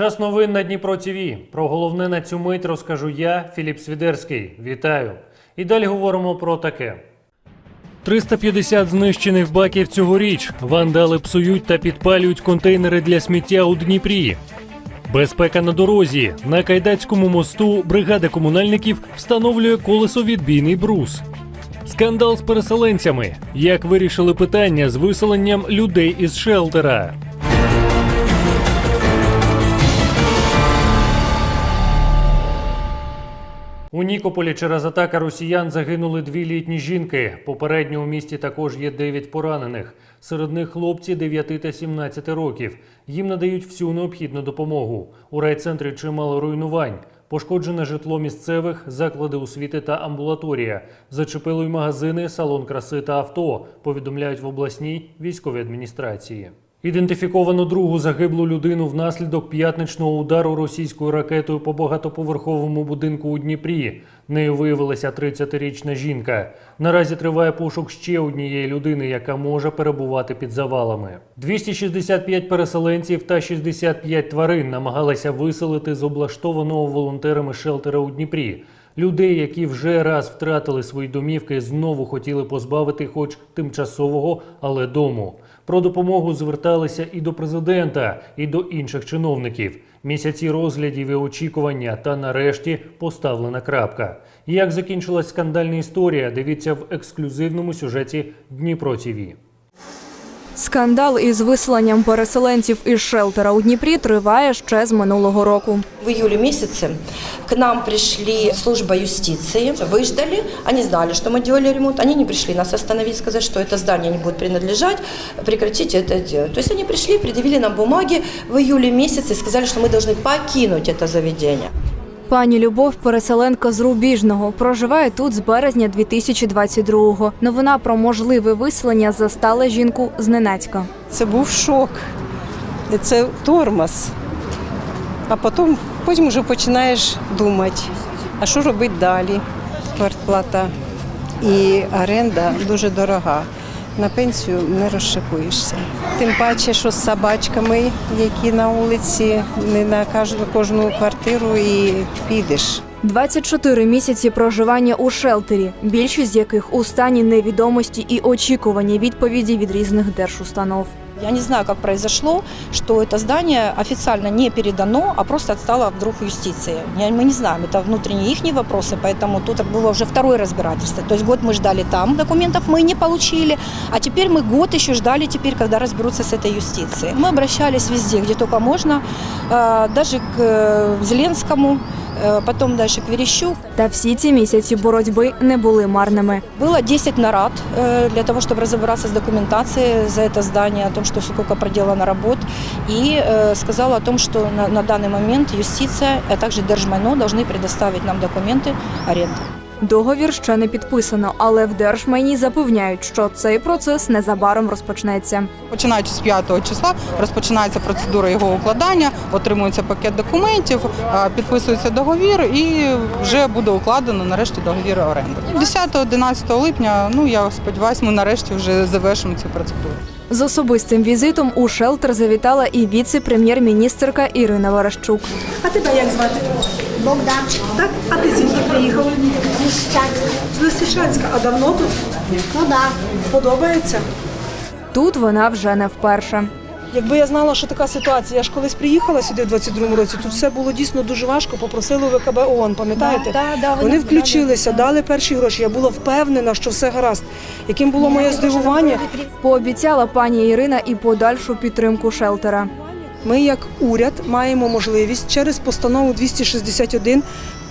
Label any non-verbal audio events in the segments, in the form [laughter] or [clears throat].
Час новин на Дніпро ТВ. Про головне на цю мить розкажу я, Філіп Свідерський. Вітаю. І далі говоримо про таке. 350 знищених баків цьогоріч. Вандали псують та підпалюють контейнери для сміття у Дніпрі. Безпека на дорозі. На Кайдацькому мосту бригада комунальників встановлює колесовідбійний брус. Скандал з переселенцями. Як вирішили питання з виселенням людей із шелтера. У Нікополі через атака росіян загинули дві літні жінки. Попередньо у місті також є дев'ять поранених. Серед них хлопці 9 та 17 років. Їм надають всю необхідну допомогу. У райцентрі чимало руйнувань. Пошкоджене житло місцевих, заклади освіти та амбулаторія. Зачепили й магазини, салон краси та авто. Повідомляють в обласній військовій адміністрації. Ідентифіковано другу загиблу людину внаслідок п'ятничного удару російською ракетою по багатоповерховому будинку у Дніпрі. Нею виявилася 30-річна жінка. Наразі триває пошук ще однієї людини, яка може перебувати під завалами. 265 переселенців та 65 тварин намагалися виселити з облаштованого волонтерами шелтера у Дніпрі. Людей, які вже раз втратили свої домівки, знову хотіли позбавити, хоч тимчасового, але дому. Про допомогу зверталися і до президента, і до інших чиновників. Місяці розглядів і очікування, та нарешті поставлена крапка. Як закінчилась скандальна історія? Дивіться в ексклюзивному сюжеті Дніпро ТІВІ. Скандал із виселенням переселенців із шелтера у Дніпрі триває ще з минулого року. В июле месяце к нам пришли служба юстиции, выждали, они знали, что мы делали ремонт, они не пришли нас остановить, сказать, что это здание не будет принадлежать, прекратите это делать. То есть они пришли, предъявили нам бумаги в июле месяце и сказали, что мы должны покинуть это заведение. Пані Любов, переселенка з Рубіжного, проживає тут з березня 2022-го. Новина про можливе виселення застала жінку зненацька. Це був шок. Це тормоз. А потім, потім вже починаєш думати, а що робити далі? Квартплата і оренда дуже дорога. На пенсію не розшикуєшся. Тим паче, що з собачками, які на вулиці, не на кожну, квартиру і підеш. 24 місяці проживання у шелтері, більшість з яких у стані невідомості і очікування відповіді від різних держустанов. Я не знаю, как произошло, что это здание официально не передано, а просто отстало вдруг юстиции. Я- Мы не знаем, это внутренние их вопросы, поэтому тут было уже второе разбирательство. То есть год мы ждали там, документов мы не получили, а теперь мы год еще ждали, теперь, когда разберутся с этой юстицией. Мы обращались везде, где только можно, э, даже к э, Зеленскому, э, потом дальше к Верещук. Та всі ці місяці боротьби не були марними. Было 10 нарад э, для того, чтобы разобраться с документацией за это здание, о том, что сколько проделано работ, и э, сказала о том, что на, на данный момент юстиция, а также Держмайно должны предоставить нам документы аренды. Договір ще не підписано, але в держмайні запевняють, що цей процес незабаром розпочнеться. Починаючи з 5 числа розпочинається процедура його укладання, отримується пакет документів, підписується договір і вже буде укладено нарешті договір оренди. 10-11 липня, ну я сподіваюся, ми нарешті вже завершимо цю процедуру. З особистим візитом у шелтер завітала і віце-прем'єр-міністерка Ірина Варащук. А тебе як звати? Богдан Так? А ти звідки приїхав? Лищацька. З Лисичанська. А давно тут? Ну да. Подобається? Тут вона вже не вперше. Якби я знала, що така ситуація, я ж колись приїхала сюди в 22-му році, тут все було дійсно дуже важко, попросили у ВКБ ООН, пам'ятаєте? Да, да, Вони вони- включилися, дали перші гроші. Я була впевнена, що все гаразд. Яким було моє здивування? Пообіцяла пані Ірина і подальшу підтримку шелтера. Ми, як уряд, маємо можливість через постанову 261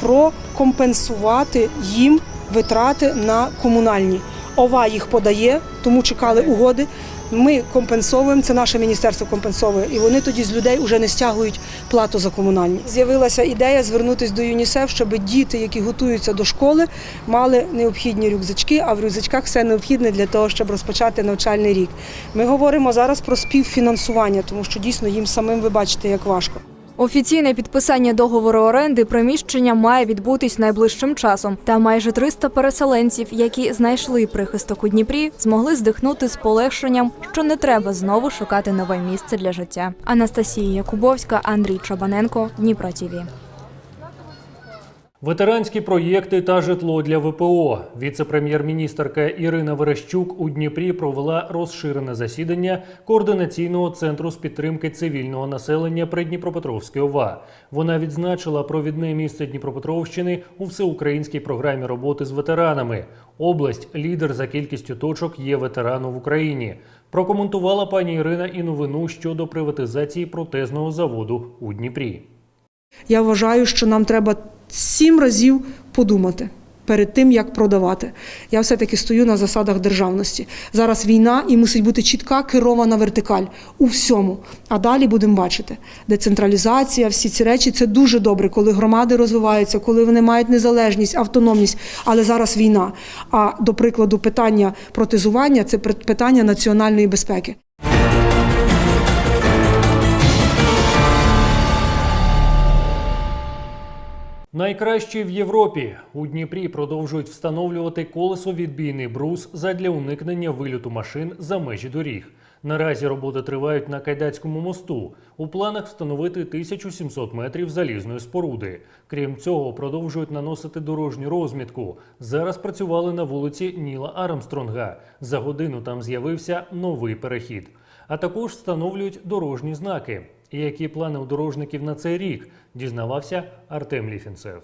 прокомпенсувати їм витрати на комунальні. ОВА їх подає, тому чекали угоди. Ми компенсовуємо, це наше міністерство компенсовує, і вони тоді з людей вже не стягують плату за комунальні. З'явилася ідея звернутися до ЮНІСЕФ, щоб діти, які готуються до школи, мали необхідні рюкзачки, а в рюкзачках все необхідне для того, щоб розпочати навчальний рік. Ми говоримо зараз про співфінансування, тому що дійсно їм самим ви бачите, як важко. Офіційне підписання договору оренди приміщення має відбутись найближчим часом. Та майже 300 переселенців, які знайшли прихисток у Дніпрі, змогли здихнути з полегшенням, що не треба знову шукати нове місце для життя. Анастасія Якубовська, Андрій Чабаненко, Дніпро ТІВІ. Ветеранські проєкти та житло для ВПО. Віце-прем'єр-міністерка Ірина Верещук у Дніпрі провела розширене засідання координаційного центру з підтримки цивільного населення при Дніпропетровській ОВА. Вона відзначила провідне місце Дніпропетровщини у всеукраїнській програмі роботи з ветеранами. Область лідер за кількістю точок є ветерану в Україні. Прокоментувала пані Ірина і новину щодо приватизації протезного заводу у Дніпрі. Я вважаю, що нам треба сім разів подумати. Перед тим як продавати, я все-таки стою на засадах державності. Зараз війна і мусить бути чітка керована вертикаль у всьому. А далі будемо бачити. Децентралізація, всі ці речі це дуже добре, коли громади розвиваються, коли вони мають незалежність, автономність. Але зараз війна. А до прикладу, питання протезування це питання національної безпеки. Найкращі в Європі у Дніпрі продовжують встановлювати колесовідбійний брус задля уникнення вильоту машин за межі доріг. Наразі роботи тривають на Кайдацькому мосту. У планах встановити 1700 метрів залізної споруди. Крім цього, продовжують наносити дорожню розмітку. Зараз працювали на вулиці Ніла Армстронга. За годину там з'явився новий перехід. А також встановлюють дорожні знаки. І які плани у дорожників на цей рік, дізнавався Артем Ліфінцев.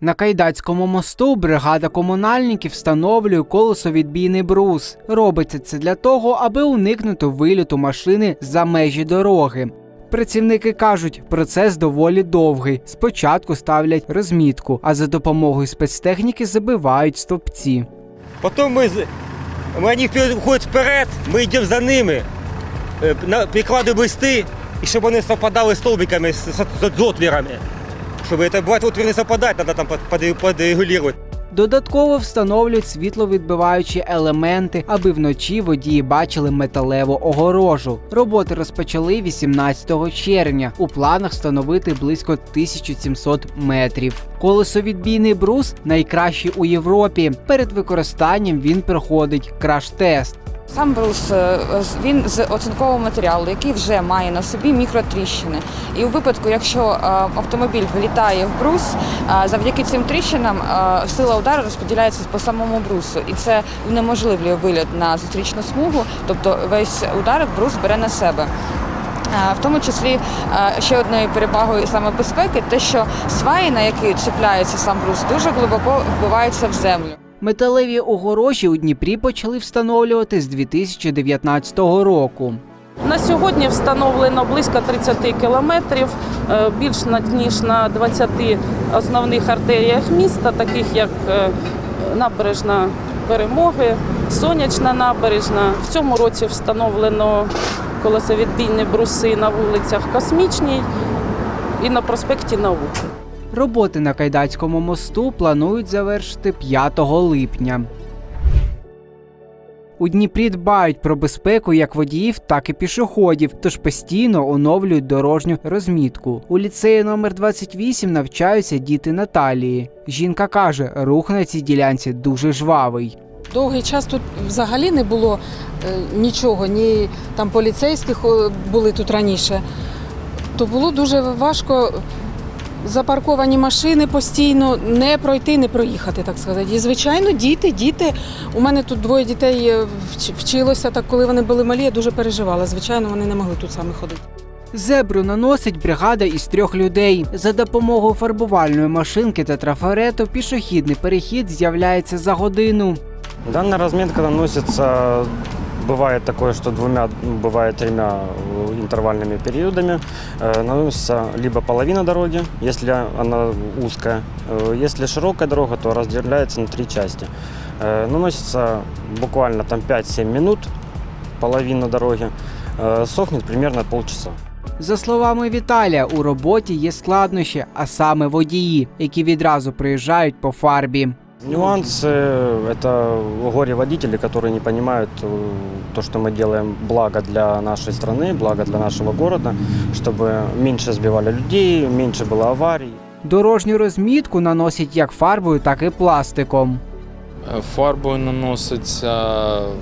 На Кайдацькому мосту бригада комунальників встановлює колесовідбійний брус. Робиться це для того, аби уникнути виліту машини за межі дороги. Працівники кажуть, процес доволі довгий. Спочатку ставлять розмітку, а за допомогою спецтехніки забивають стовпці. Потом мы, з- мы они вперед, ми йдемо за ними, е, прикладуємо листи, і щоб вони совпадали столбиками з, з, з отвірами. Щоб це буває отвір не совпадати, треба там под- под- Додатково встановлюють світловідбиваючі елементи, аби вночі водії бачили металеву огорожу. Роботи розпочали 18 червня. У планах встановити близько 1700 метрів. Колесовідбійний брус найкращий у Європі. Перед використанням він проходить краш-тест. Сам брус е, він з оцинкового матеріалу, який вже має на собі мікротріщини. І у випадку, якщо е, автомобіль влітає в брус, е, завдяки цим тріщинам сила удару розподіляється по самому брусу, і це унеможливлює виліт на зустрічну смугу, тобто весь удар брус бере на себе. В тому числі ще одною перевагою саме безпеки, те, що сваї, на які чіпляється сам брус, дуже глибоко вбиваються в землю. Металеві огорожі у Дніпрі почали встановлювати з 2019 року. На сьогодні встановлено близько 30 кілометрів, е, більш ніж на 20 основних артеріях міста, таких як е, набережна перемоги, сонячна набережна. В цьому році встановлено колесовідбійні бруси на вулицях Космічній і на проспекті Науки. Роботи на Кайдацькому мосту планують завершити 5 липня. У Дніпрі дбають про безпеку як водіїв, так і пішоходів, тож постійно оновлюють дорожню розмітку. У ліцеї номер 28 навчаються діти Наталії. Жінка каже, рух на цій ділянці дуже жвавий. Довгий час тут взагалі не було е, нічого, ні там поліцейських були тут раніше. То було дуже важко запарковані машини постійно не пройти, не проїхати, так сказати. І звичайно, діти, діти. У мене тут двоє дітей е, вчилося, так коли вони були малі, я дуже переживала. Звичайно, вони не могли тут саме ходити. Зебру наносить бригада із трьох людей. За допомогою фарбувальної машинки та трафарету пішохідний перехід з'являється за годину. Дана розмітка наносится, бывает такое, что двумя, ну, бывает тремя э, интервальными периодами. Э, Наносится либо половина дороги, если она узкая. Э, Если широкая дорога, то разделяется на три части. Э, Наносится буквально там 5-7 минут, половина дороги. Э, Сохнет примерно полчаса. За словами Віталія, у роботі є складнощі, а саме водії, які відразу приїжджають по фарбі. Нюансы – это горе-водители, которые не понимают э, то, что мы делаем благо для нашей страны, благо для нашего города, чтобы меньше сбивали людей, меньше было аварий. Дорожню розмітку наносять як фарбою, так і пластиком. Е, Фарбою наноситься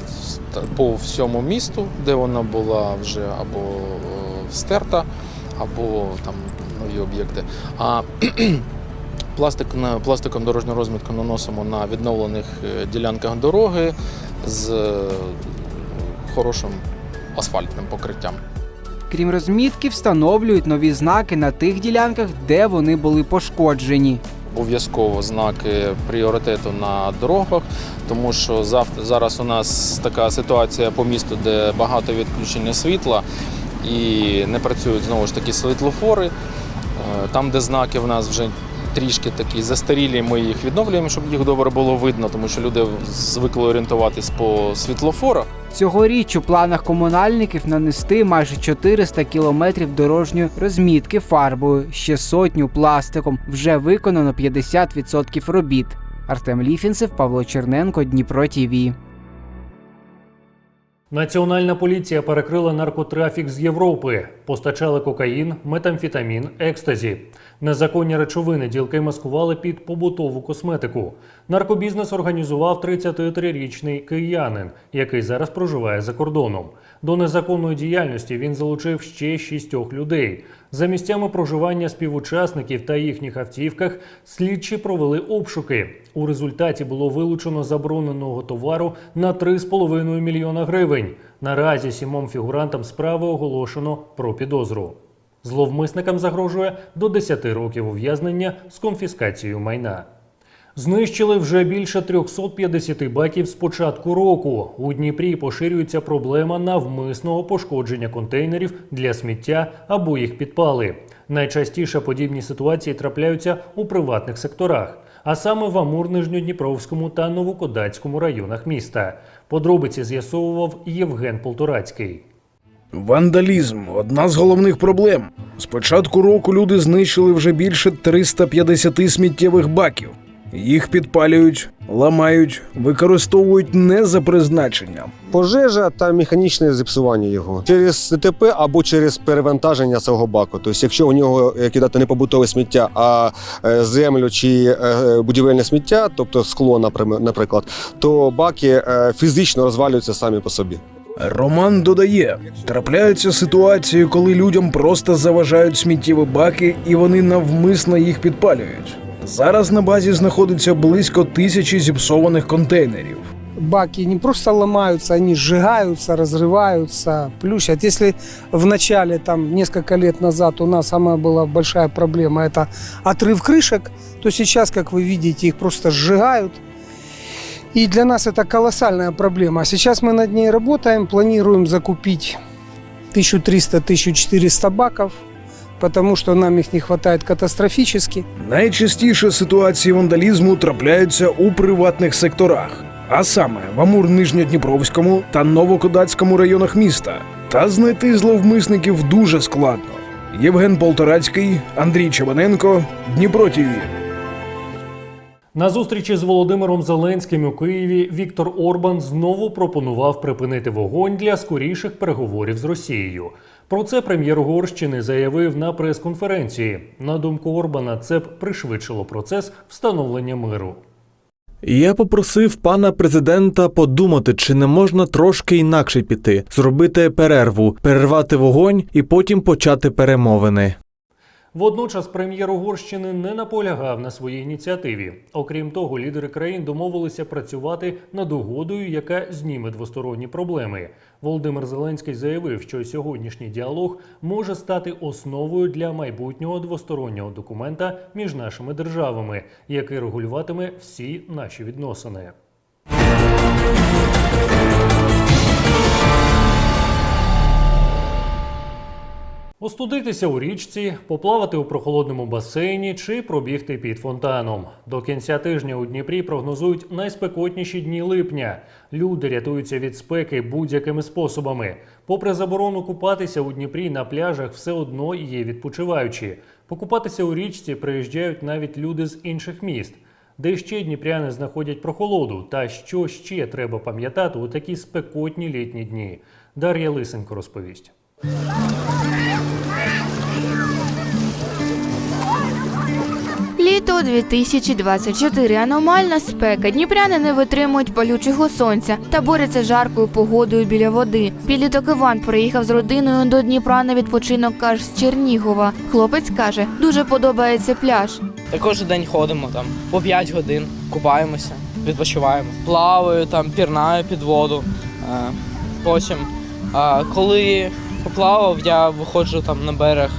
ст- по всьому місту, де вона була вже або е, стерта, або там нові об'єкти. А [clears throat] пластик, пластиком дорожню розмітку наносимо на відновлених е, ділянках дороги з е, хорошим асфальтним покриттям. Крім розмітки, встановлюють нові знаки на тих ділянках, де вони були пошкоджені. обов'язково знаки пріоритету на дорогах, тому що завтра зараз у нас така ситуація по місту, де багато відключення світла і не працюють знову ж таки світлофори. Е, Там, де знаки в нас вже трішки такі застарілі, ми їх відновлюємо, щоб їх добре було видно, тому що люди звикли орієнтуватись по світлофорах. Цьогоріч у планах комунальників нанести майже 400 кілометрів дорожньої розмітки фарбою, ще сотню пластиком. Вже виконано 50% робіт. Артем Ліфінцев, Павло Черненко, Дніпро ТІВІ. Національна поліція перекрила наркотрафік з Європи. Постачали кокаїн, метамфетамін, екстазі. Незаконні речовини ділки маскували під побутову косметику. Наркобізнес організував 33-річний киянин, який зараз проживає за кордоном. До незаконної діяльності він залучив ще шістьох людей. За місцями проживання співучасників та їхніх автівках слідчі провели обшуки. У результаті було вилучено забороненого товару на 3,5 мільйона гривень. Наразі сімом фігурантам справи оголошено про підозру. Зловмисникам загрожує до 10 років ув'язнення з конфіскацією майна. Знищили вже більше 350 баків з початку року. У Дніпрі поширюється проблема навмисного пошкодження контейнерів для сміття або їх підпали. Найчастіше подібні ситуації трапляються у приватних секторах, а саме в Амур-Нижньодніпровському та Новокодацькому районах міста. Подробиці з'ясовував Євген Полторацький. Вандалізм одна з головних проблем. З початку року люди знищили вже більше 350 сміттєвих баків. Їх підпалюють, ламають, використовують не за призначенням. Пожежа та механічне зіпсування його через ДТП або через перевантаження цього баку. Тобто, якщо у нього кидати не побутове сміття, а е, землю чи е, будівельне сміття, тобто скло, наприклад, то баки е, фізично розвалюються самі по собі. Роман додає: трапляються ситуації, коли людям просто заважають сміттєві баки і вони навмисно їх підпалюють. Зараз на базі знаходиться близько тисячі зіпсованих контейнерів. баки не просто ломаются, они сжигаются, разрываются, плющат. Если в начале, там, несколько лет назад у нас самая была большая проблема – это отрыв крышек, то сейчас, как вы видите, их просто сжигают. И для нас это колоссальная проблема. А Сейчас мы над ней работаем, планируем закупить 1300-1400 баков, потому что нам их не хватает катастрофически. Найчастіше ситуації вандалізму трапляються у приватних секторах, а саме в Амур-Нижньодніпровському та Новокодацькому районах міста. Та знайти зловмисників дуже складно. Євген Полторацький, Андрій Чебаненко, Дніпро ТІВІ. На зустрічі з Володимиром Зеленським у Києві Віктор Орбан знову пропонував припинити вогонь для скоріших переговорів з Росією. Про це прем'єр Угорщини заявив на прес-конференції. На думку Орбана, це б пришвидшило процес встановлення миру. Я попросив пана президента подумати, чи не можна трошки інакше піти, зробити перерву, перервати вогонь і потім почати перемовини. Водночас прем'єр Угорщини не наполягав на своїй ініціативі. Окрім того, лідери країн домовилися працювати над угодою, яка зніме двосторонні проблеми. Володимир Зеленський заявив, що сьогоднішній діалог може стати основою для майбутнього двостороннього документа між нашими державами, який регулюватиме всі наші відносини. Остудитися у річці, поплавати у прохолодному басейні чи пробігти під фонтаном. До кінця тижня у Дніпрі прогнозують найспекотніші дні липня. Люди рятуються від спеки будь-якими способами. Попри заборону купатися у Дніпрі на пляжах, все одно є відпочиваючі. Покупатися у річці приїжджають навіть люди з інших міст. Де ще дніпряни знаходять прохолоду та що ще треба пам'ятати у такі спекотні літні дні. Дар'я Лисенко розповість. Літо 2024. Аномальна спека. Дніпряни не витримують палючого сонця та борються з жаркою погодою біля води. Підліток Іван приїхав з родиною до Дніпра на відпочинок аж з Чернігова. Хлопець каже, дуже подобається пляж. Та кожен день ходимо там по 5 годин, купаємося, відпочиваємо. Плаваю там, пірнаю під воду. Е, Потім, е, коли поплавав, я виходжу там на берег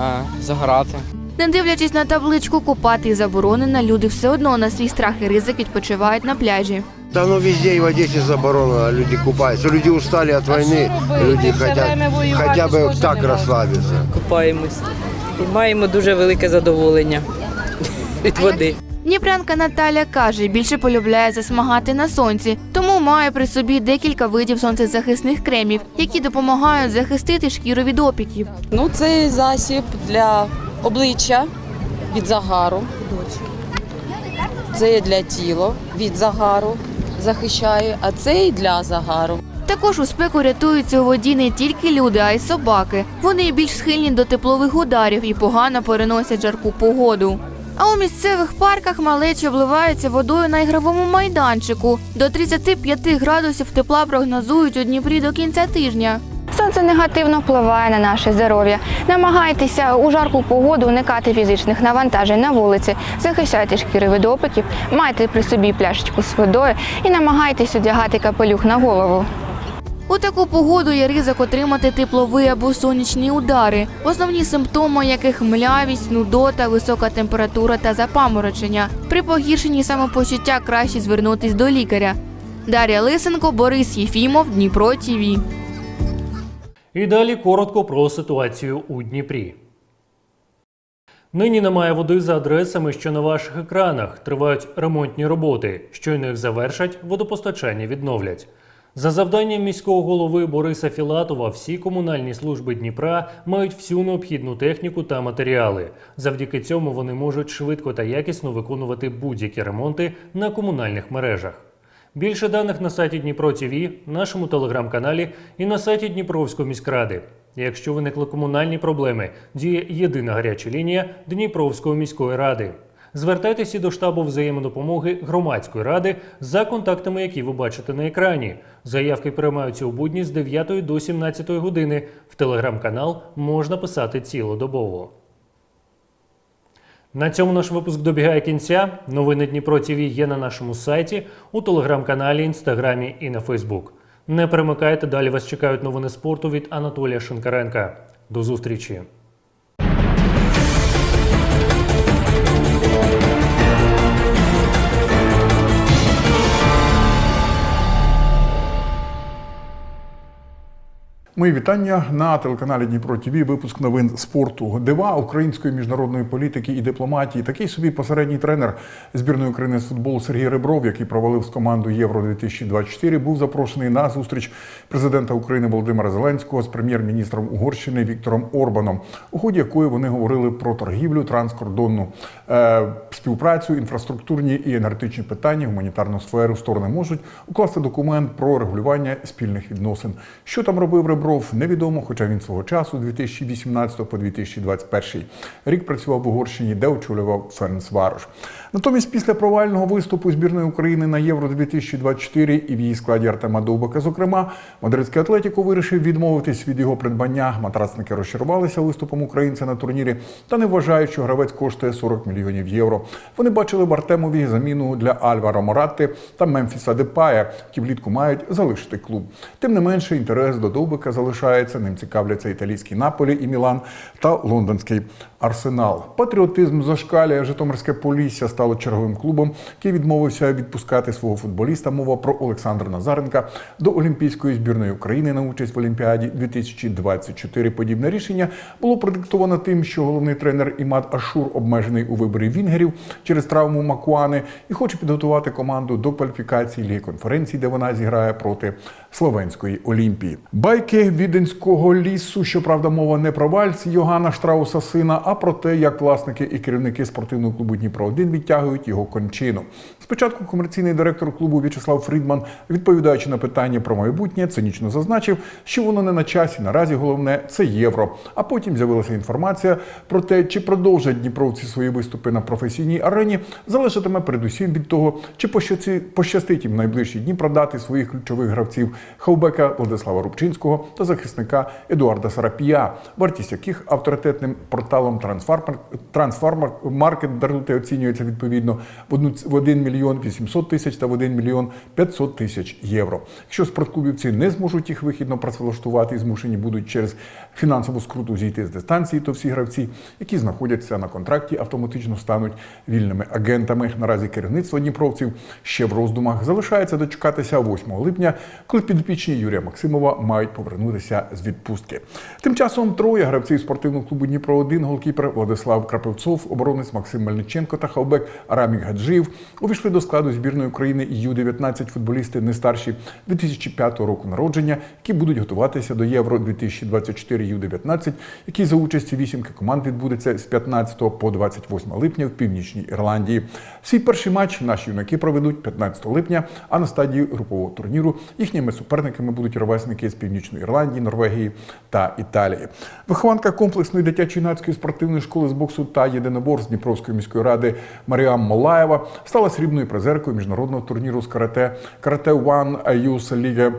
е, загорати. Не дивлячись на табличку купати заборонено, люди все одно на свій страх і ризик відпочивають на пляжі. Да ну везде и в Одессе заборонено, люди купаются. Люди устали от войны, люди хотят хотя бы так расслабиться. Купаємось і маємо дуже велике задоволення [laughs] від води. Дніпрянка Наталя каже, більше полюбляє засмагати на сонці, тому має при собі декілька видів сонцезахисних кремів, які допомагають захистити шкіру від опіків. Ну, цей засіб для обличчя від загару. Це для тіла від загару захищає, а цей для загару. Також у спеку рятуються у воді не тільки люди, а й собаки. Вони більш схильні до теплових ударів і погано переносять жарку погоду. А у місцевих парках малечі обливаються водою на ігровому майданчику. До 35 градусів тепла прогнозують у Дніпрі до кінця тижня. Сонце негативно впливає на наше здоров'я. Намагайтеся у жарку погоду уникати фізичних навантажень на вулиці, захищайте шкіри від опіків, майте при собі пляшечку з водою і намагайтесь одягати капелюх на голову. У таку погоду є ризик отримати теплові або сонячні удари, основні симптоми яких млявість, нудота, висока температура та запаморочення. При погіршенні самопочуття краще звернутись до лікаря. Дар'я Лисенко, Борис Єфімов, Дніпро ТІВІ. І далі коротко про ситуацію у Дніпрі. Нині немає води за адресами, що на ваших екранах. Тривають ремонтні роботи. Щойно їх завершать, водопостачання відновлять. За завданням міського голови Бориса Філатова, всі комунальні служби Дніпра мають всю необхідну техніку та матеріали. Завдяки цьому вони можуть швидко та якісно виконувати будь-які ремонти на комунальних мережах. Більше даних на сайті Дніпро ТВ, нашому телеграм-каналі і на сайті Дніпровської міськради. Якщо виникли комунальні проблеми, діє єдина гаряча лінія Дніпровської міської ради. Звертайтеся до штабу взаємодопомоги громадської ради за контактами, які ви бачите на екрані. Заявки приймаються у будні з 9 до 17 години. В телеграм-канал можна писати цілодобово. На цьому наш випуск добігає кінця. Новини Дніпро ТВ є на нашому сайті, у телеграм-каналі, інстаграмі і на Фейсбук. Не перемикайте, далі вас чекають новини спорту від Анатолія Шинкаренка. До зустрічі! Мої вітання на телеканалі Дніпро ТВ. Випуск новин спорту. Дива української міжнародної політики і дипломатії. Такий собі посередній тренер збірної України з футболу Сергій Ребров, який провалив з команду Євро 2024 був запрошений на зустріч президента України Володимира Зеленського з прем'єр-міністром Угорщини Віктором Орбаном, у ході якої вони говорили про торгівлю, транскордонну е, співпрацю, інфраструктурні і енергетичні питання, гуманітарну сферу. Сторони можуть укласти документ про регулювання спільних відносин. Що там робив Ребров, невідомо, хоча він свого часу, 2018 по 2021 рік працював в Угорщині, де очолював Фернс Варош. Натомість, після провального виступу збірної України на Євро 2024 і в її складі Артема Довбика, зокрема, мадридський Атлетіко вирішив відмовитись від його придбання. Матрасники розчарувалися виступом українця на турнірі та не вважають, що гравець коштує 40 мільйонів євро. Вони бачили в Артемові заміну для Альваро Моратти та Мемфіса Депая, які влітку мають залишити клуб. Тим не менше, інтерес до Довбика залишається. Ним цікавляться італійський Наполі і Мілан та лондонський Арсенал. Патріотизм зашкалює Житомирське Полісся стало черговим клубом, який відмовився відпускати свого футболіста. Мова про Олександра Назаренка до Олімпійської збірної України на участь в Олімпіаді 2024. Подібне рішення було продиктовано тим, що головний тренер Імад Ашур обмежений у виборі вінгерів через травму Макуани і хоче підготувати команду до кваліфікації Ліги конференції, де вона зіграє проти словенської Олімпії. Байки віденського лісу, щоправда, мова не про вальс Йогана Штрауса сина, а про те, як власники і керівники спортивного клубу Дніпро 1 відтягують його кончину. Спочатку комерційний директор клубу В'ячеслав Фрідман, відповідаючи на питання про майбутнє, цинічно зазначив, що воно не на часі. Наразі головне це євро. А потім з'явилася інформація про те, чи продовжать дніпровці свої виступи на професійній арені, залежатиме передусім від того, чи пощастить їм найближчі дні продати своїх ключових гравців хавбека Владислава Рубчинського та захисника Едуарда Сарапія, вартість яких авторитетним порталом Трансфармер Трансфармер Маркет оцінюється відповідно в 1 мільйон 800 тисяч та в 1 мільйон 500 тисяч євро. Якщо спортклубівці не зможуть їх вихідно працевлаштувати і змушені будуть через фінансову скруту зійти з дистанції, то всі гравці, які знаходяться на контракті, автоматично стануть вільними агентами. Наразі керівництво дніпровців ще в роздумах залишається дочекатися 8 липня, коли підопічні Юрія Максимова мають повернутися з відпустки. Тим часом троє гравців спортивного клубу Дніпро 1 голкіпер Владислав Крапивцов, оборонець Максим Мельниченко та хавбек Арамік Гаджиїв увійшли до складу збірної України Ю-19 футболісти не старші 2005 року народження, які будуть готуватися до Євро 2024 Ю-19, який за участі вісімки команд відбудеться з 15 по 28 липня в Північній Ірландії. Свій перший матч наші юнаки проведуть 15 липня, а на стадії групового турніру їхніми суперниками будуть ровесники з Північної Ірландії, Норвегії та Італії. Вихованка комплексної дитячо-юнацької спортивної школи з боксу та єдиноборств Дніпровської міської ради Маріам Молаєва стала срібною призеркою міжнародного турніру з карате Карате One Юс Ліга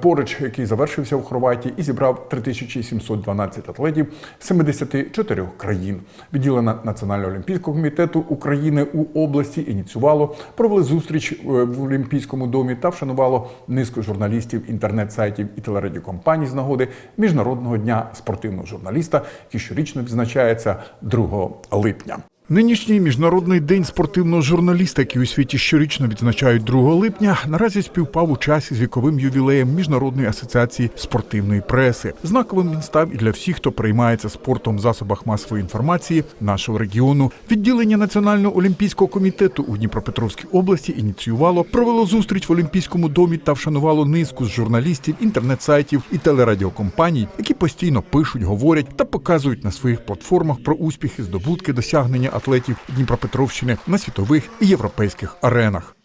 поруч, який завершився у Хорватії і зібрав 3712 атлетів 74 країн. Відділення Національного олімпійського комітету України у області ініціювало, провели зустріч е, в Олімпійському домі та вшанувало низку журналістів, інтернет-сайтів і телерадіокомпаній з нагоди Міжнародного дня спортивного журналіста, який щорічно відзначається 2 липня. Нинішній міжнародний день спортивного журналіста, який у світі щорічно відзначають 2 липня, наразі співпав у часі з віковим ювілеєм Міжнародної асоціації спортивної преси. Знаковим він став і для всіх, хто приймається спортом в засобах масової інформації нашого регіону. Відділення Національного олімпійського комітету у Дніпропетровській області ініціювало, провело зустріч в Олімпійському домі та вшанувало низку з журналістів, інтернет-сайтів і телерадіокомпаній, які постійно пишуть, говорять та показують на своїх платформах про успіхи, здобутки, досягнення атлетів Дніпропетровщини на світових і європейських аренах.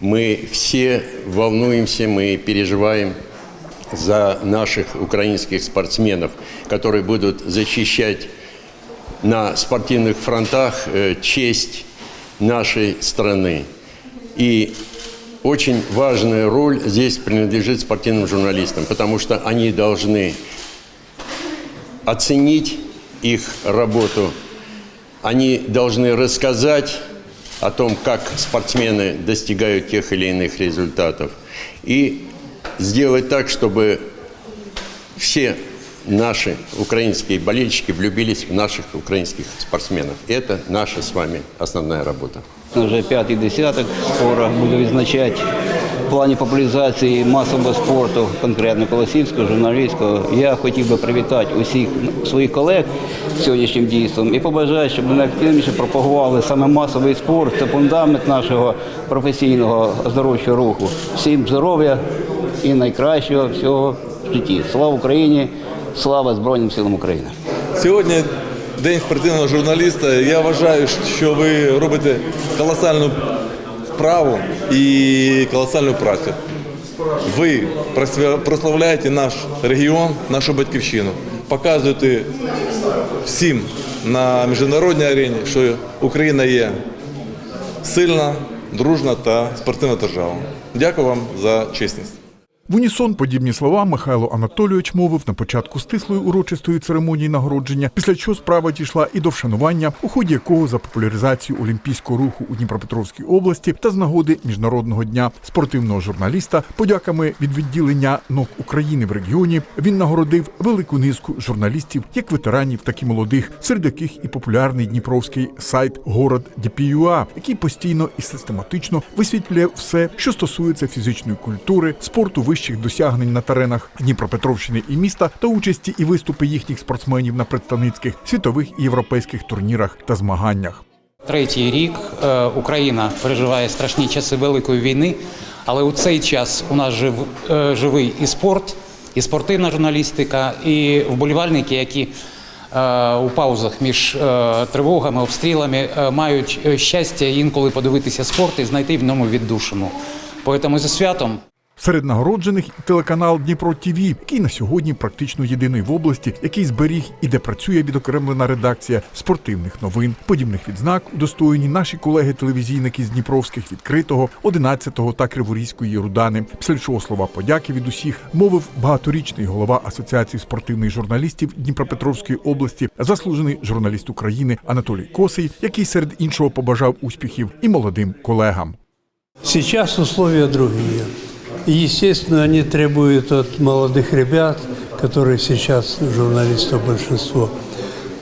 Мы все волнуемся, мы переживаем за наших украинских спортсменов, которые будут защищать на спортивных фронтах э, честь нашей страны. И очень важная роль здесь принадлежит спортивным журналистам, потому что они должны оценить их работу, они должны рассказать о том, как спортсмены достигают тех или иных результатов, и сделать так, чтобы все наши украинские болельщики влюбились в наших украинских спортсменов. Это наша с вами основная работа. Вже п'ятий десяток скоро буду відзначати плані популяризації масового спорту, конкретно колосівського, журналістського. Я хотів би привітати усіх своїх колег сьогоднішнім дійством і побажаю, щоб вони активніше пропагували саме масовий спорт. Це фундамент нашого професійного оздоровчого руху. Всім здоров'я і найкращого всього в житті. Слава Україні! Слава Збройним силам України! Сьогодні день спортивного журналіста. Я вважаю, що ви робите колосальну справу і колосальну працю. Ви прославляєте наш регіон, нашу батьківщину, показуєте всім на міжнародній арені, що Україна є сильна, дружна та спортивна держава. Дякую вам за чесність. В унісон подібні слова Михайло Анатолійович мовив на початку стислої урочистої церемонії нагородження, після чого справа дійшла і до вшанування, у ході якого за популяризацію олімпійського руху у Дніпропетровській області та з нагоди міжнародного дня спортивного журналіста, подяками від відділення НОК України в регіоні він нагородив велику низку журналістів, як ветеранів, так і молодих, серед яких і популярний дніпровський сайт Город DPUA, який постійно і систематично висвітлює все, що стосується фізичної культури, спорту вищих досягнень на теренах Дніпропетровщини і міста та участі і виступи їхніх спортсменів на представницьких світових і європейських турнірах та змаганнях. Третій рік е, Україна переживає страшні часи Великої війни, але у цей час у нас жив, е, живий і спорт, і спортивна журналістика, і вболівальники, які е, у паузах між тривогами, обстрілами мають щастя інколи подивитися спорт і знайти в ньому віддушину. Поэтому зі святом. Серед нагороджених телеканал Дніпро ТІВІ, який на сьогодні практично єдиний в області, який зберіг і де працює відокремлена редакція спортивних новин. Подібних відзнак удостоєні наші колеги-телевізійники з Дніпровських відкритого, 11-го та Криворізької Рудани. Після чого слова подяки від усіх мовив багаторічний голова Асоціації спортивних журналістів Дніпропетровської області, заслужений журналіст України Анатолій Косий, який серед іншого побажав успіхів і молодим колегам. Сейчас условия другие. И, естественно, они требуют от молодых ребят, которые сейчас журналистов большинство,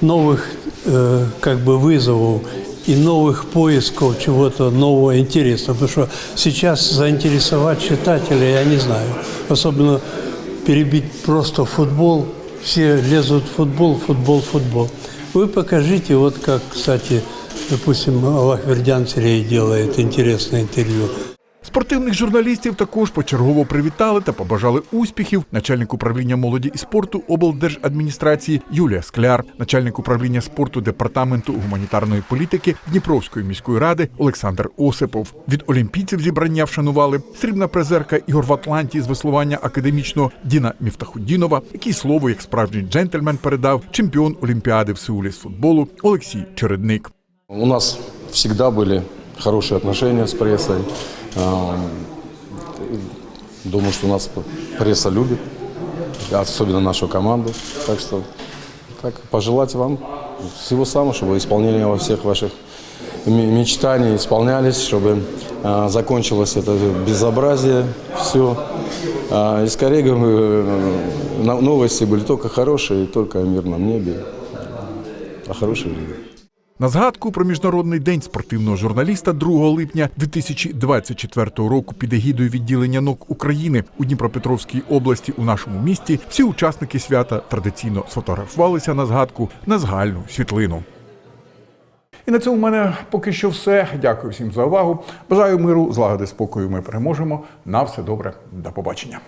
новых э, как бы вызовов и новых поисков чего-то нового интересного. Потому что сейчас заинтересовать читателя, я не знаю. Особенно перебить просто футбол. Все лезут в футбол, футбол, футбол. Вы покажите, вот как, кстати, допустим, Аллах Вердян Сергей делает интересное интервью. Спортивних журналістів також почергово привітали та побажали успіхів начальник управління молоді і спорту облдержадміністрації Юлія Скляр, начальник управління спорту департаменту гуманітарної політики Дніпровської міської ради Олександр Осипов. Від олімпійців зібрання вшанували срібна призерка ігор в Атланті з веслування академічного Діна Міфтахудінова, який слово як справжній джентльмен передав чемпіон Олімпіади в Сеулі з футболу Олексій Чередник. У нас всегда были хорошие отношения с прессой. А, Думаю, что нас пресса любит, особенно нашу команду. Так что так, пожелать вам всего самого, чтобы исполнение во всех ваших мечтаний исполнялись, чтобы а, закончилось это безобразие, все. и скорее э, новости были только хорошие, только о мирном небе, о хорошей жизни. На згадку про міжнародний день спортивного журналіста 2 липня 2024 року під егідою відділення НОК України у Дніпропетровській області у нашому місті всі учасники свята традиційно сфотографувалися на згадку на згальну світлину. І на цьому в мене поки що все. Дякую всім за увагу. Бажаю миру, злагоди, спокою. Ми переможемо. На все добре. До побачення.